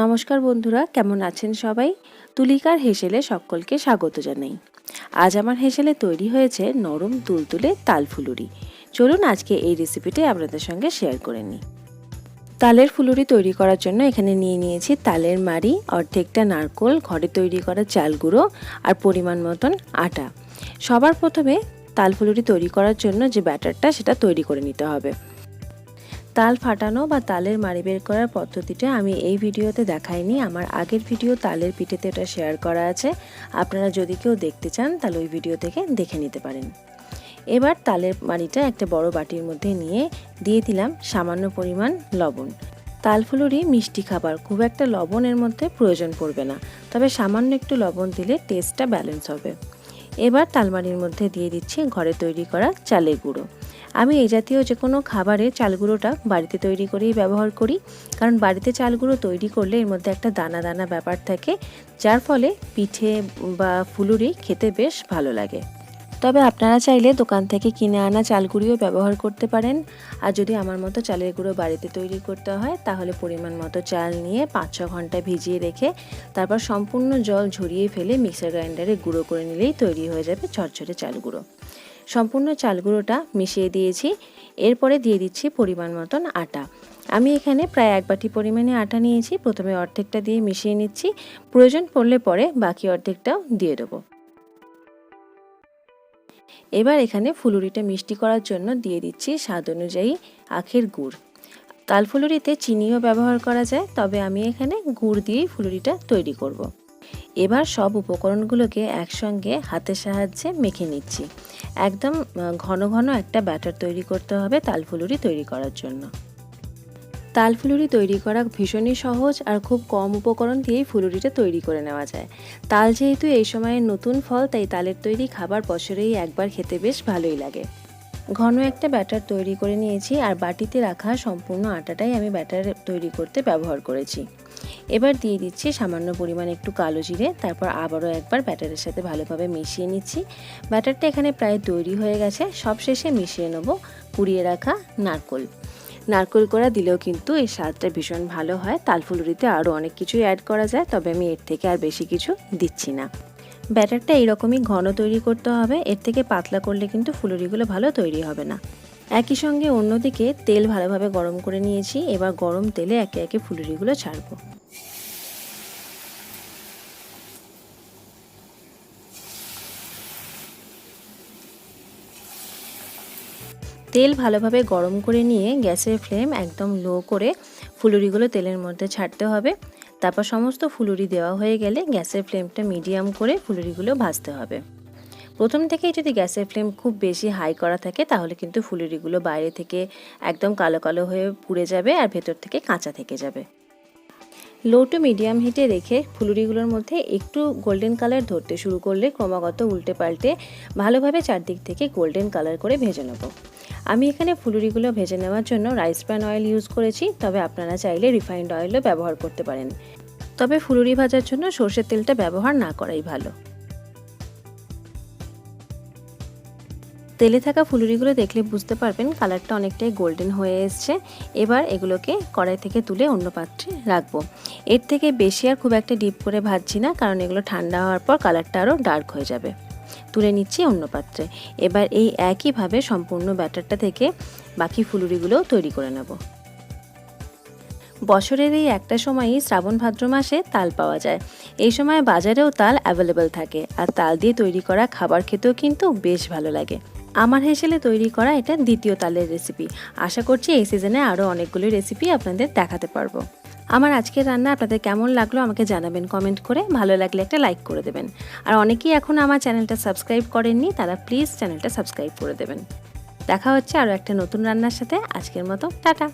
নমস্কার বন্ধুরা, কেমন আছেন সবাই? তুলিকার হেসেলে সকলকে স্বাগত জানাই। আজ আমার হেসেলে তৈরি হয়েছে নরম তুলতুলে তাল ফুলুরি। চলুন আজকে এই রেসিপিটি আপনাদের সঙ্গে শেয়ার করে নিই। তালের ফুলুরি তৈরি করার জন্য এখানে নিয়ে নিয়েছি তালের মাড়ি, অর্ধেকটা নারকোল, ঘরে তৈরি করা চাল গুঁড়ো আর পরিমাণ মতন আটা। সবার প্রথমে তাল ফুলুরি তৈরি করার জন্য যে ব্যাটারটা সেটা তৈরি করে নিতে হবে। তাল ফাটানো বা তালের মাড়ি বের করার পদ্ধতিটা আমি এই ভিডিওতে দেখাইনি। আমার আগের ভিডিও তালের পিঠেতে এটা শেয়ার করা আছে। আপনারা যদি কেউ দেখতে চান, তাহলে ওই ভিডিও থেকে দেখে নিতে পারেন। এবার তালের মাড়িটা একটা বড় বাটির মধ্যে নিয়ে দিয়ে দিলাম সামান্য পরিমাণ লবণ। তালফুলুরি মিষ্টি খাবার, খুব একটা লবণের মধ্যে প্রয়োজন পড়বে না, তবে সামান্য একটু লবণ দিলে টেস্টটা ব্যালেন্স হবে। এবার তালমারির মধ্যে দিয়ে দিচ্ছি ঘরে তৈরি করা চালের গুঁড়ো। আমি এই জাতীয় যে কোনো খাবারে চাল গুঁড়োটা বাড়িতে তৈরি করেই ব্যবহার করি। কারণ বাড়িতে চাল গুঁড়ো তৈরি করলে এর মধ্যে একটা দানা দানা ব্যাপার থাকে, যার ফলে পিঠে বা ফুলুরি খেতে বেশ ভালো লাগে। তবে আপনারা চাইলে দোকান থেকে কিনে আনা চাল গুঁড়িও ব্যবহার করতে পারেন। আর যদি আমার মতো চালের গুঁড়ো বাড়িতে তৈরি করতে হয়, তাহলে পরিমাণ মতো চাল নিয়ে পাঁচ ছ ঘণ্টা ভিজিয়ে রেখে, তারপর সম্পূর্ণ জল ঝরিয়ে ফেলে মিক্সার গ্রাইন্ডারে গুঁড়ো করে নিলেই তৈরি হয়ে যাবে ঝরঝরে চাল গুঁড়ো সম্পূর্ণ চাল গুঁড়োটা মিশিয়ে দিয়েছি। এরপরে দিয়ে দিচ্ছি পরিমাণ মতন আটা। আমি এখানে প্রায় এক বাটি পরিমাণে আটা নিয়েছি। প্রথমে অর্ধেকটা দিয়ে মিশিয়ে নিচ্ছি। প্রয়োজন পড়লে পরে বাকি অর্ধেকটাও দিয়ে দেবো। এবার এখানে ফুলুরিটা মিষ্টি করার জন্য দিয়ে দিচ্ছি স্বাদ অনুযায়ী আখের গুড়। তাল ফুলুরিতে চিনিও ব্যবহার করা যায়, তবে আমি এখানে গুড় দিয়েই ফুলুরিটা তৈরি করব। এবার সব উপকরণগুলোকে একসঙ্গে হাতের সাহায্যে মেখে নিচ্ছি। একদম ঘন ঘন একটা ব্যাটার তৈরি করতে হবে তালফুলুরি তৈরি করার জন্য। তাল ফুলুরি তৈরি করা ভীষণই সহজ আর খুব কম উপকরণ দিয়েই ফুলুরিটা তৈরি করে নেওয়া যায়। তাল যেহেতু এই সময়ে নতুন ফল, তাই তালের তৈরি খাবার বছরেই একবার খেতে বেশ ভালোই লাগে। ঘন একটা ব্যাটার তৈরি করে নিয়েছি আর বাটিতে রাখা সম্পূর্ণ আটাটাই আমি ব্যাটার তৈরি করতে ব্যবহার করেছি। এবার দিয়ে দিচ্ছি সামান্য পরিমাণ একটু কালো জিরে, তারপর আবারও একবার ব্যাটারের সাথে ভালোভাবে মিশিয়ে নিচ্ছি। ব্যাটারটা এখানে প্রায় তৈরি হয়ে গেছে সব শেষে মিশিয়ে নেব কুড়িয়ে রাখা নারকোল। নারকোল করা দিলেও কিন্তু এই স্বাদটা ভীষণ ভালো হয়, তালফুলুরিতে আরও অনেক কিছুই অ্যাড করা যায়, তবে আমি এর থেকে আর বেশি কিছু দিচ্ছি না। ব্যাটারটা এইরকমই ঘন তৈরি করতে হবে, এর থেকে পাতলা করলে কিন্তু ফুলুরিগুলো ভালো তৈরি হবে না। একই সঙ্গে অন্যদিকে তেল ভালোভাবে গরম করে নিয়েছি, এবার গরম তেলে একে একে ফুলুরিগুলো ছাড়বো। তেল ভালোভাবে গরম করে নিয়ে গ্যাসের ফ্লেম একদম লো করে ফুলুরিগুলো তেলের মধ্যে ছাড়তে হবে। তারপর সমস্ত ফুলুরি দেওয়া হয়ে গেলে গ্যাসের ফ্লেমটা মিডিয়াম করে ফুলুরিগুলো ভাজতে হবে। প্রথম থেকেই যদি গ্যাসের ফ্লেম খুব বেশি হাই করা থাকে, তাহলে কিন্তু ফুলুরিগুলো বাইরে থেকে একদম কালো কালো হয়ে পুড়ে যাবে আর ভেতর থেকে কাঁচা থেকে যাবে। লো টু মিডিয়াম হিটে রেখে ফুলুরিগুলোর মধ্যে একটু গোল্ডেন কালার ধরতে শুরু করলে ক্রমাগত উল্টে পাল্টে ভালোভাবে চারদিক থেকে গোল্ডেন কালার করে ভেজে নেব। আমি এখানে ফুলুরিগুলো ভেজে নেওয়ার জন্য রাইস প্যান অয়েল ইউজ করেছি, তবে আপনারা চাইলে রিফাইন্ড অয়েলও ব্যবহার করতে পারেন। তবে ফুলুরি ভাজার জন্য সর্ষের তেলটা ব্যবহার না করাই ভালো। তেলে থাকা ফুলুরিগুলো দেখলে বুঝতে পারবেন কালারটা অনেকটাই গোল্ডেন হয়ে এসছে। এবার এগুলোকে কড়াই থেকে তুলে অন্য পাত্রে রাখব। এর থেকে বেশি আর খুব একটা ডিপ করে ভাজছি না, কারণ এগুলো ঠান্ডা হওয়ার পর কালারটা আরও ডার্ক হয়ে যাবে। তুলে নিচ্ছি অন্য পাত্রে। এবার এই একইভাবে সম্পূর্ণ ব্যাটারটা থেকে বাকি ফুলুরিগুলো তৈরি করে নেব। বছরের এই একটা সময়ই শ্রাবণ ভাদ্র মাসে তাল পাওয়া যায়। এই সময় বাজারেও তাল অ্যাভেলেবেল থাকে, আর তাল দিয়ে তৈরি করা খাবার খেতেও কিন্তু বেশ ভালো লাগে। আমার হেসেলে তৈরি করা এটা দ্বিতীয় তালের রেসিপি আশা করছি এই সিজনে আরও অনেকগুলি রেসিপি আপনাদের দেখাতে পারব। আমার আজকের রান্না আপনাদের কেমন লাগল আমাকে জানাবেন কমেন্ট করে। ভালো লাগলে একটা লাইক করে দেবেন। আর অনেকেই এখন আমার চ্যানেলটা সাবস্ক্রাইব করেননি, তারা প্লিজ চ্যানেলটা সাবস্ক্রাইব করে দেবেন। দেখা হচ্ছে আরও একটা নতুন রান্নার সাথে। আজকের মতো, টাটা!